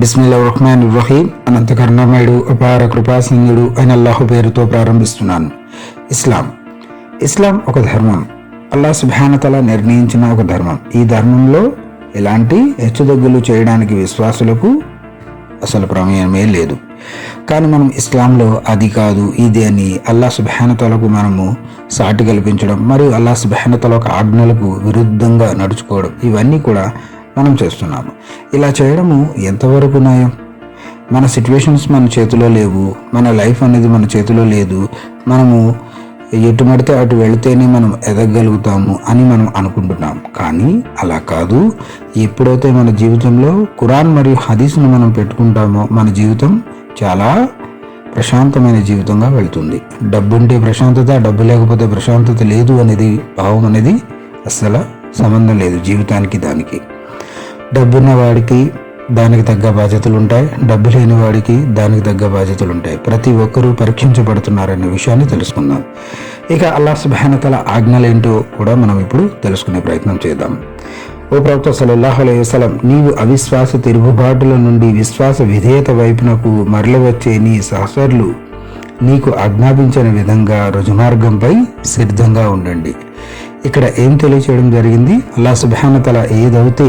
బిస్మిల్లా రహ్మాన్ రహీం అనంత కర్ణమయుడు అపార కృపాసింగుడు అయిన అల్లాహు పేరుతో ప్రారంభిస్తున్నాను. ఇస్లాం. ఇస్లాం ఒక ధర్మం. అల్లా సుభానతల నిర్ణయించిన ఒక ధర్మం. ఈ ధర్మంలో ఎలాంటి హెచ్చుతగ్గులు చేయడానికి విశ్వాసులకు అసలు ప్రమేయమే లేదు. కానీ మనం ఇస్లాంలో అది కాదు ఇది అని అల్లా సుభానతలకు మనము సాటి కల్పించడం మరియు అల్లా ఒక ఆజ్ఞలకు విరుద్ధంగా నడుచుకోవడం ఇవన్నీ కూడా మనం చేస్తున్నాము. ఇలా చేయడము ఎంతవరకు న్యాయం? మన సిట్యువేషన్స్ మన చేతిలో లేవు. మన లైఫ్ అనేది మన చేతిలో లేదు. మనము ఎటు పడితే అటు వెళితేనే మనం ఎదగలుగుతాము అని మనం అనుకుంటున్నాం. కానీ అలా కాదు. ఎప్పుడైతే మన జీవితంలో ఖురాన్ మరియు హదీస్ను మనం పెట్టుకుంటామో మన జీవితం చాలా ప్రశాంతమైన జీవితంగా వెళ్తుంది. డబ్బు ఉంటే ప్రశాంతత డబ్బు లేకపోతే ప్రశాంతత లేదు అనేది భావం అనేది అస్సలు సంబంధం లేదు జీవితానికి దానికి. డబ్బున్న వాడికి దానికి తగ్గ బాధ్యతలు ఉంటాయి డబ్బు లేని వాడికి దానికి తగ్గ బాధ్యతలు ఉంటాయి. ప్రతి ఒక్కరూ పరీక్షించబడుతున్నారనే విషయాన్ని తెలుసుకుందాం. ఇక అల్లా సుబానతల ఆజ్ఞలేంటో కూడా మనం ఇప్పుడు తెలుసుకునే ప్రయత్నం చేద్దాం. ఓ ప్రవక్త సల్లల్లాహు అలైహి నీవు అవిశ్వాస తిరుగుబాటుల నుండి విశ్వాస విధేయత వైపునకు మరలవచ్చే నీ సహచరులు నీకు ఆజ్ఞాపించిన విధంగా రుజుమార్గంపై సిద్ధంగా ఉండండి. ఇక్కడ ఏం తెలియచేయడం జరిగింది? అల్లా సుభానతల ఏదైతే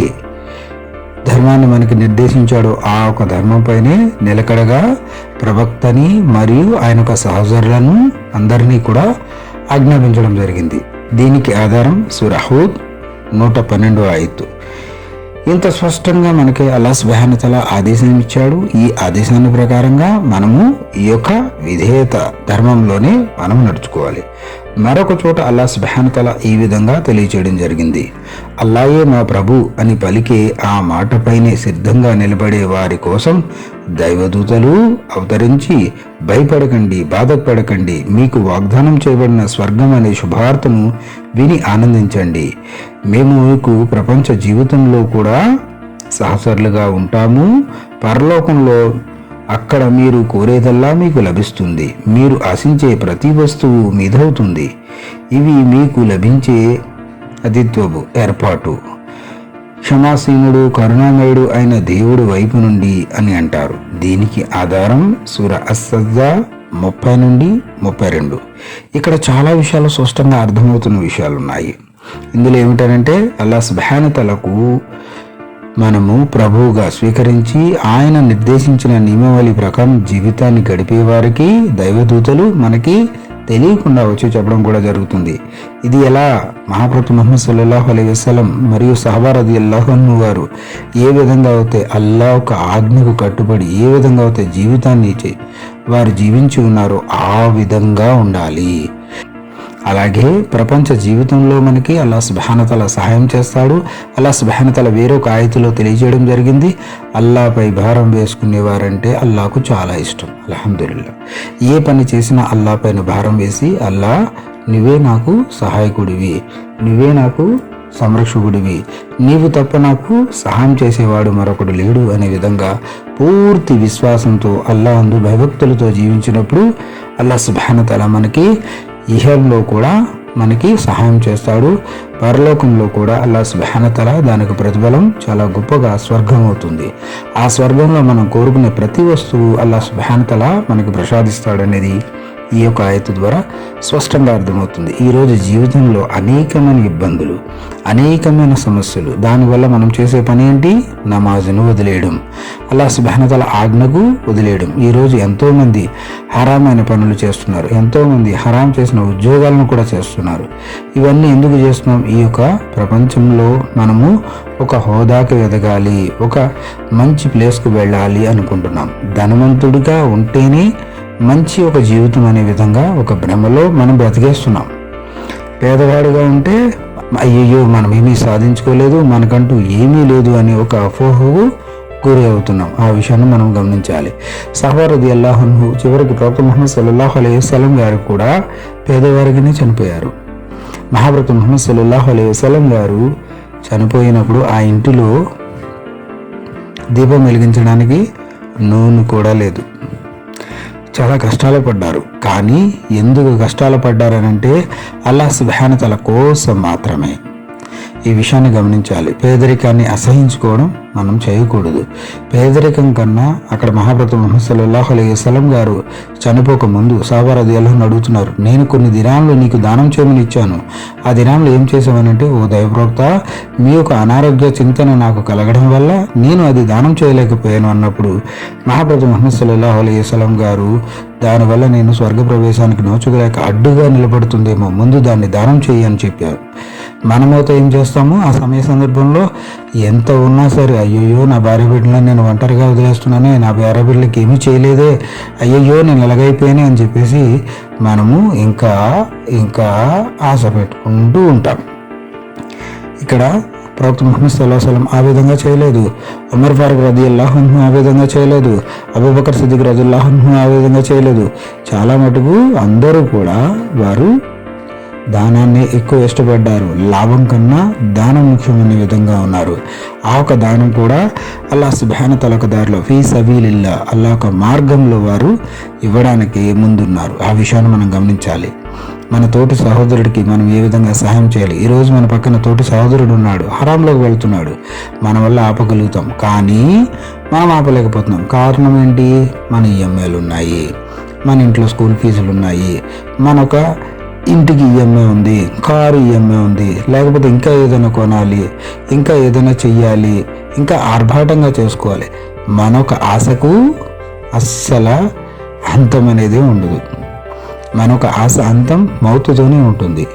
ధర్మాన్ని మనకి నిర్దేశించాడో. ఆ ఒక ధర్మంపైనే నిలకడగా ప్రవక్తని మరియు ఆయన యొక్క సహోదరులను అందరినీ కూడా ఆజ్ఞాపించడం జరిగింది. దీనికి ఆధారం సురహూద్ నూట పన్నెండు ఆయత్తు. ఇంత స్పష్టంగా మనకి అల్లా స్వహనతల ఆదేశం ఇచ్చాడు. ఈ ఆదేశాన్ని ప్రకారంగా మనము ఈ యొక్క విధేయత ధర్మంలోనే మనం నడుచుకోవాలి. మరొక చోట అల్లా సుబానతల ఈ విధంగా తెలియచేయడం జరిగింది. అల్లాయే మా ప్రభు అని పలికే ఆ మాటపైనే సిద్ధంగా నిలబడే వారి కోసం దైవదూతలు అవతరించి భయపడకండి బాధపడకండి మీకు వాగ్దానం చేయబడిన స్వర్గం అనే శుభార్తను విని ఆనందించండి. మేము మీకు ప్రపంచ జీవితంలో కూడా సహచరులుగా ఉంటాము. పరలోకంలో అక్కడ మీరు కోరేదల్లా మీకు లభిస్తుంది. మీరు ఆశించే ప్రతి వస్తువు మీదవుతుంది. ఇవి మీకు లభించే అతిత్వపు ఏర్పాటు. క్షమాసీనుడు కరుణామయుడు అయిన దేవుడు వైపు నుండి అని అంటారు. దీనికి ఆధారం సుర అస్సజ్జా ముప్పై నుండి ముప్పై రెండు. ఇక్కడ చాలా విషయాలు స్పష్టంగా అర్థమవుతున్న విషయాలు ఉన్నాయి ఇందులో ఏమిటనంటే అల్లా సుభానతలకు మనము ప్రభువుగా స్వీకరించి ఆయన నిర్దేశించిన నియమావళి ప్రకారం జీవితాన్ని గడిపే వారికి దైవదూతలు మనకి తెలియకుండా వచ్చి చెప్పడం కూడా జరుగుతుంది. ఇది ఎలా? మహాప్రభు మహమ్మద్ సల్లాహు అలై వసలం మరియు సహబారది అల్లాహన్ను వారు ఏ విధంగా అయితే అల్లా ఒక ఆజ్ఞకు కట్టుబడి ఏ విధంగా అయితే జీవితాన్ని వారు జీవించి ఉన్నారో ఆ విధంగా ఉండాలి. అలాగే ప్రపంచ జీవితంలో మనకి అల్లా సుభానతల సహాయం చేస్తాడు. అల్లా సుభానతల వేరొక ఆయతిలో తెలియజేయడం జరిగింది. అల్లాపై భారం వేసుకునేవారంటే అల్లాకు చాలా ఇష్టం. అలహందుల్లా ఏ పని చేసినా అల్లా పైన భారం వేసి అల్లా నువ్వే నాకు సహాయకుడివి. నువ్వే నాకు సంరక్షకుడివి. నీవు తప్ప నాకు సహాయం చేసేవాడు మరొకడు లేడు అనే విధంగా పూర్తి విశ్వాసంతో అల్లా అందు భయభక్తులతో జీవించినప్పుడు అల్లా సుభానతల మనకి ఇహల్లో కూడా మనకి సహాయం చేస్తాడు. పరలోకంలో కూడా అలా సుబానతల దానికి ప్రతిఫలం చాలా గొప్పగా స్వర్గం అవుతుంది ఆ స్వర్గంలో మనం కోరుకునే ప్రతి వస్తువు అలా సుబానతల మనకి ప్రసాదిస్తాడనేది ఈ యొక్క ఆయత ద్వారా స్పష్టంగా అర్థమవుతుంది. ఈరోజు జీవితంలో అనేకమైన ఇబ్బందులు అనేకమైన సమస్యలు. దానివల్ల మనం చేసే పని ఏంటి? నమాజును వదిలేయడం. అలా సుబహనతల ఆజ్ఞకు వదిలేయడం. ఈరోజు ఎంతోమంది హరామైన పనులు చేస్తున్నారు. ఎంతోమంది హరాం చేసిన ఉద్యోగాలను కూడా చేస్తున్నారు. ఇవన్నీ ఎందుకు చేస్తున్నాం? ఈ యొక్క ప్రపంచంలో మనము ఒక హోదాకి ఎదగాలి ఒక మంచి ప్లేస్కు వెళ్ళాలి అనుకుంటున్నాం. ధనవంతుడిగా ఉంటేనే మంచి ఒక జీవితం అనే విధంగా ఒక భ్రమలో మనం బ్రతికేస్తున్నాం. పేదవాడిగా ఉంటే అయ్యయ్యో మనం ఏమీ సాధించుకోలేదు మనకంటూ ఏమీ లేదు అనే ఒక అపోహకు గురి అవుతున్నాం. ఆ విషయాన్ని మనం గమనించాలి. సహబారది అల్లాహన్హు చివరికి ప్రవక్త ముహమ్మద్ సల్లాహు అలై వసలం గారు కూడా పేదవారిగానే చనిపోయారు. మహాభ్రత ముహమ్మద్ సల్లాహు అలై వసలం గారు చనిపోయినప్పుడు ఆ ఇంటిలో దీపం వెలిగించడానికి నూనె కూడా లేదు. చాలా కష్టాలు పడ్డారు. కానీ ఎందుకు కష్టాలు పడ్డారనంటే అల్లా సుభానతల కోసం మాత్రమే. ఈ విషయాన్ని గమనించాలి. పేదరికాన్ని అసహించుకోవడం మనం చేయకూడదు. పేదరికం కన్నా అక్కడ మహాప్రభు ముహమ్మద్ సల్లాహు అలైహి గారు చనిపోక ముందు సాబారది అల్లాహ్ని అడుగుతున్నారు నేను కొన్ని దినాలు నీకు దానం చేయమని ఇచ్చాను. ఆ దినాలు ఏం చేసామనంటే ఓ దైవప్రోక్త మీ యొక్క అనారోగ్య చింతన నాకు కలగడం వల్ల నేను అది దానం చేయలేకపోయాను అన్నప్పుడు మహాప్రభు ముహమ్మద్ సల్లాహు అలైహి గారు దానివల్ల నేను స్వర్గ ప్రవేశానికి నోచుకోలేక అడ్డుగా నిలబడుతుందేమో ముందు దాన్ని దానం చేయి అని చెప్పారు. మనమైతే ఏం చేస్తాము? ఆ సమయ సందర్భంలో ఎంత ఉన్నా సరే అయ్యయ్యో నా భార్య బిడ్డలను నేను ఒంటరిగా వదిలేస్తున్నానే నా భార్య బిడ్డలకి ఏమీ చేయలేదే అయ్యయ్యో నేను ఎలాగైపోయాను అని చెప్పేసి మనము ఇంకా ఇంకా ఆశ పెట్టుకుంటూ ఉంటాం. ఇక్కడ ప్రవక్త ముహమ్మద్ సల్లాహలం ఆ విధంగా చేయలేదు. ఉమర్ ఫారూక్ రది అల్లాహన్ను ఆ విధంగా చేయలేదు. అబూబకర్ సిద్దిక్ రజుల్లాహన్ను ఆ విధంగా చేయలేదు. చాలా మటుకు అందరూ కూడా వారు దానాన్ని ఎక్కువ ఇష్టపడ్డారు. లాభం కన్నా దానం ముఖ్యమైన విధంగా ఉన్నారు. ఆ ఒక దానం కూడా అల్లా సుభాన తలక దారిలో ఫీ సబీలిల్లా అల్లా ఒక మార్గంలో వారు ఇవ్వడానికి ముందున్నారు. ఆ విషయాన్ని మనం గమనించాలి. మన తోటి సహోదరుడికి మనం ఏ విధంగా సహాయం చేయాలి? ఈరోజు మన పక్కన తోటి సహోదరుడు ఉన్నాడు. హరాంలోకి వెళ్తున్నాడు. మన వల్ల ఆపగలుగుతాం. కానీ మనం ఆపలేకపోతున్నాం. కారణం ఏంటి? మన ఈఎంఐలు ఉన్నాయి. మన ఇంట్లో స్కూల్ ఫీజులు ఉన్నాయి. మనొక ఇంటికి ఈఎంఐ ఉంది కారు ఈఎంఐ ఉంది లేకపోతే ఇంకా ఏదైనా కొనాలి ఇంకా ఏదైనా చెయ్యాలి ఇంకా ఆర్భాటంగా చేసుకోవాలి. మన ఒక ఆశకు అస్సలు అంతం అనేది ఉండదు. మన ఒక ఆశ అంతం మౌతుతోనే ఉంటుంది.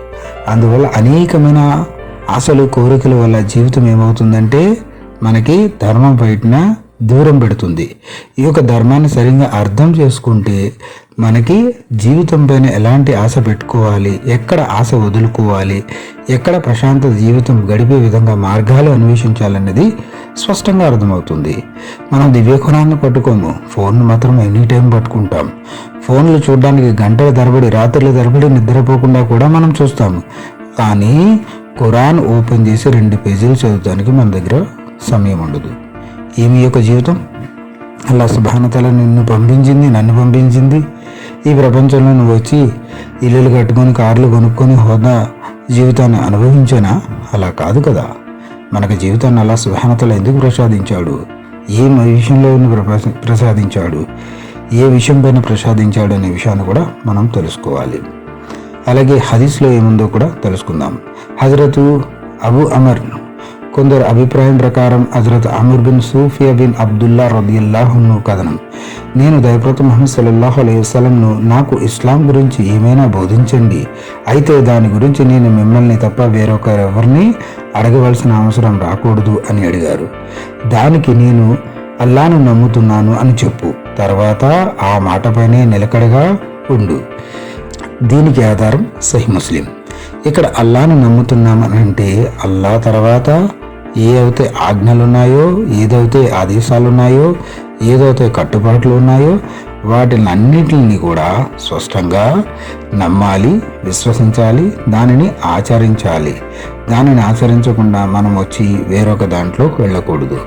అందువల్ల అనేకమైన ఆశలు కోరికల వల్ల జీవితం ఏమవుతుందంటే మనకి ధర్మం బయటన దూరం పెడుతుంది. ఈ యొక్క ధర్మాన్ని సరిగ్గా అర్థం చేసుకుంటే మనకి జీవితం పైన ఎలాంటి ఆశ పెట్టుకోవాలి? ఎక్కడ ఆశ వదులుకోవాలి? ఎక్కడ ప్రశాంత జీవితం గడిపే విధంగా మార్గాలు అన్వేషించాలన్నది స్పష్టంగా అర్థమవుతుంది. మనం దివ్యకుణాన్ని పట్టుకోము. ఫోన్ను మాత్రం ఎనీ టైం పట్టుకుంటాం. ఫోన్లు చూడడానికి గంటల తరబడి రాత్రుల తరబడి నిద్రపోకుండా కూడా మనం చూస్తాము కానీ ఖురాన్ ఓపెన్ చేసి రెండు పేజీలు చదవడానికి మన దగ్గర సమయం ఉండదు. ఏమి యొక్క జీవితం? అలా సుభానతల నిన్ను పంపించింది నన్ను పంపించింది. ఈ ప్రపంచంలో నువ్వు వచ్చి ఇల్లులు కట్టుకొని కార్లు కొనుక్కొని హోదా జీవితాన్ని అనుభవించేనా? అలా కాదు కదా. మనకు జీవితాన్ని అలా సుహనతలు ఎందుకు ప్రసాదించాడు? ఏ విషయంలో ప్రసాదించాడు? ఏ విషయం పైన ప్రసాదించాడు అనే విషయాన్ని కూడా మనం తెలుసుకోవాలి. అలాగే హదీస్లో ఏముందో కూడా తెలుసుకుందాం. హజరతు అబు అమర్ కొందరు అభిప్రాయం ప్రకారం హజరత్ అమీర్ బిన్ సూఫియా బిన్ అబ్దుల్లా రదియల్లాహును కథనం. నేను దయప్రత మహమ్మద్ సల్లాహు అలైహి నాకు ఇస్లాం గురించి ఏమైనా బోధించండి. అయితే దాని గురించి నేను మిమ్మల్ని తప్ప వేరొకరెవరిని అడగవలసిన అవసరం రాకూడదు అని అడిగారు. దానికి నేను అల్లాను నమ్ముతున్నాను అని చెప్పు. తర్వాత ఆ మాటపైనే నిలకడగా ఉండు. దీనికి ఆధారం సహి ముస్లిం. ఇక్కడ అల్లాను నమ్ముతున్నామనంటే అల్లా తర్వాత ఏ అయితే ఆజ్ఞలు ఉన్నాయో ఏదైతే ఆదేశాలు ఉన్నాయో ఏదైతే కట్టుబాట్లు ఉన్నాయో వాటిని అన్నింటిని కూడా స్పష్టంగా నమ్మాలి విశ్వసించాలి దానిని ఆచరించాలి. దానిని ఆచరించకుండా మనం వచ్చి వేరొక దాంట్లోకి వెళ్ళకూడదు.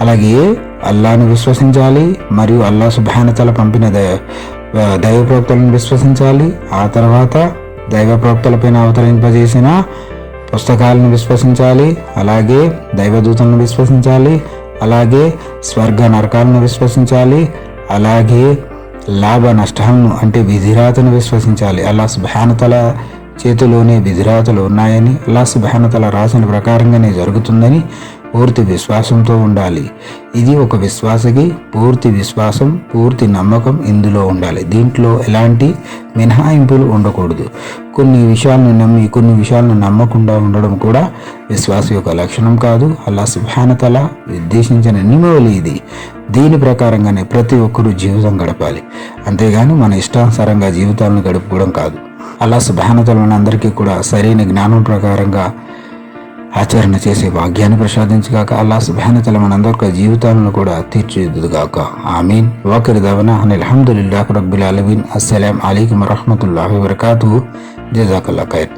అలాగే అల్లాను విశ్వసించాలి మరియు అల్లా సుభానతల పంపిన దైవ ప్రవక్తలను విశ్వసించాలి ఆ తర్వాత దైవ ప్రవక్తలపైన అవతరింపజేసిన పుస్తకాలను విశ్వసించాలి అలాగే దైవదూతలను విశ్వసించాలి అలాగే స్వర్గ నరకాలను విశ్వసించాలి అలాగే లాభ నష్టాలను అంటే విధిరాతను విశ్వసించాలి. అలా సుభానతల చేతిలోనే విధిరాతలు ఉన్నాయని అలా సుభానతల రాసిన ప్రకారంగానే జరుగుతుందని పూర్తి విశ్వాసంతో ఉండాలి. ఇది ఒక విశ్వాసకి పూర్తి విశ్వాసం పూర్తి నమ్మకం ఇందులో ఉండాలి. దీంట్లో ఎలాంటి మినహాయింపులు ఉండకూడదు. కొన్ని విషయాలను నమ్మి కొన్ని విషయాలను నమ్మకుండా ఉండడం కూడా విశ్వాస యొక్క లక్షణం కాదు. అలా సుభానతల ఉద్దేశించిన నిమవలి ఇది. దీని ప్రకారంగానే ప్రతి ఒక్కరూ జీవితం గడపాలి. అంతేగాని మన ఇష్టానుసారంగా జీవితాలను గడుపుకోవడం కాదు. అలా సుభానతల అందరికీ కూడా సరైన జ్ఞానం ప్రకారంగా ఆచరణ చేసే భాగ్యాన్ని ప్రసాదించగాక అల్లా సుభానతల మనందరికీ జీవితాలను కూడా తీర్చిదిద్దుగాక. ఆమీన్. వాకరి దవన అని అల్హమ్దుల్లాహ్ రబ్బుల్ అలవీన్ అస్సలాం అలీకం వరహమతుల్లాహి వరకాతు జజాకల్లా ఖైర్.